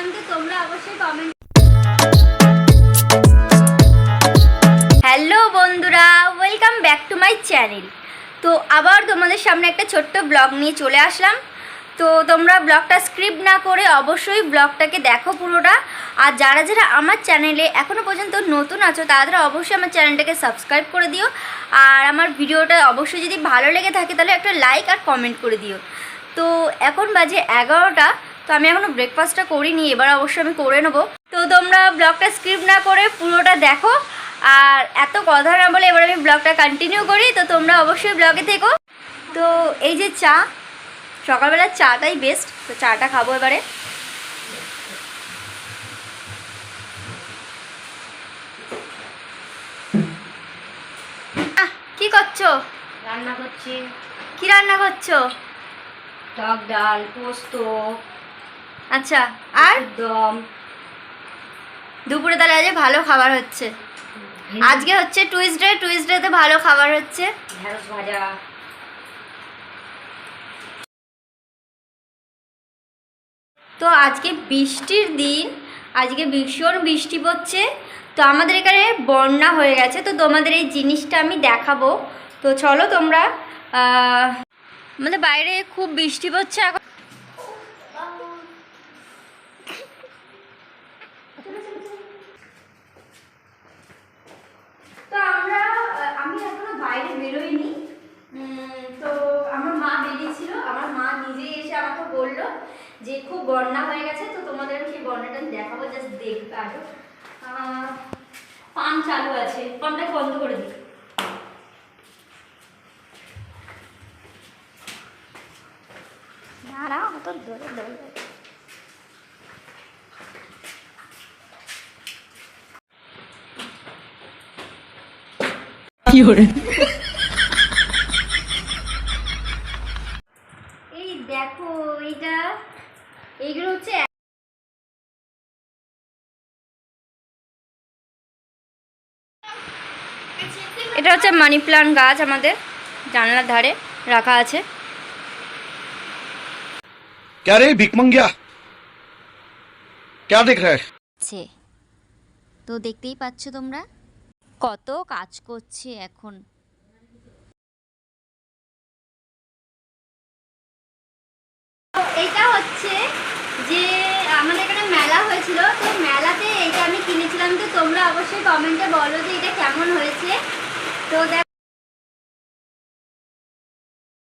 কিনেছিলাম তো তোমরা অবশ্যই কমেন্ট হ্যালো বন্ধুরা welcome back to my channel তো আবার তোমাদের সামনে একটা ছোট্ট ব্লগ নিয়ে চলে আসলাম। তো তোমরা ব্লগটা স্ক্রিপ্ট না করে অবশ্যই ব্লগটাকে দেখো পুরোটা। আর যারা যারা আমার চ্যানেলে এখনও পর্যন্ত নতুন আছো, তারা অবশ্যই আমার চ্যানেলটাকে সাবস্ক্রাইব করে দিও। আর আমার ভিডিওটা অবশ্যই যদি ভালো লেগে থাকে, তাহলে একটা লাইক আর কমেন্ট করে দিও। তো এখন বাজে এগারোটা। তো আমি এখনও ব্রেকফাস্টটা করিনি এবার অবশ্যই আমি করে নেব। তো তোমরা ব্লগটা স্ক্রিপ্ট না করে পুরোটা দেখো আর এত কথা না বলে এবার আমি ব্লগটা কন্টিনিউ করি তো তোমরা অবশ্যই ব্লগে থেকো। তো এই যে চা সকালবেলা চাটাই বেস্ট তো চাটা খাব এবারে। আহ, কি করছ? রান্না করছি। কি রান্না করছ? টক ডাল পোস্ত। আচ্ছা আর? দম দুপুরে তাহলে আজ ভালো খাবার হচ্ছে। আজকে হচ্ছে টুইসডে টুইসডেতে ভালো খাবার হচ্ছে। ঢেঁড়স ভাজা। তো আজকে বৃষ্টির দিন আজকে ভীষণ বৃষ্টি পড়ছে। তো আমাদের এখানে বন্যা হয়ে গেছে তো তোমাদের এই জিনিসটা আমি দেখাবো। তো চলো তোমরা আহ, আমাদের বাইরে খুব বৃষ্টি পড়ছে এখন তো আমরা আহ, আমি এখনও বাইরে বেরোইনি উম, তো আমার মা বেরিয়েছিল আমার মা নিজেই এসে আমাকে বলল যে খুব বন্যা হয়ে গেছে তো তোমাদের আমি সেই বন্যাটা আমি দেখাবো জাস্ট দেখবে আরও। পাম্প চালু আছে পাম্পটাকে বন্ধ করে দিই। দাঁড়াও অত ধরে ধরে এই দেখো এইটা এইগুলো হচ্ছে এটা হচ্ছে মানি প্লান্ট গাছ আমাদের জানলার ধারে রাখা আছে क्या रे भिक मंगिया क्या देख रहा है আছে তো দেখতেই পাচ্ছ তোমরা কত কাজ করছে এখন তোমরা অবশ্যই কমেন্টে বলো যে এটা কেমন হয়েছে। তো দেখ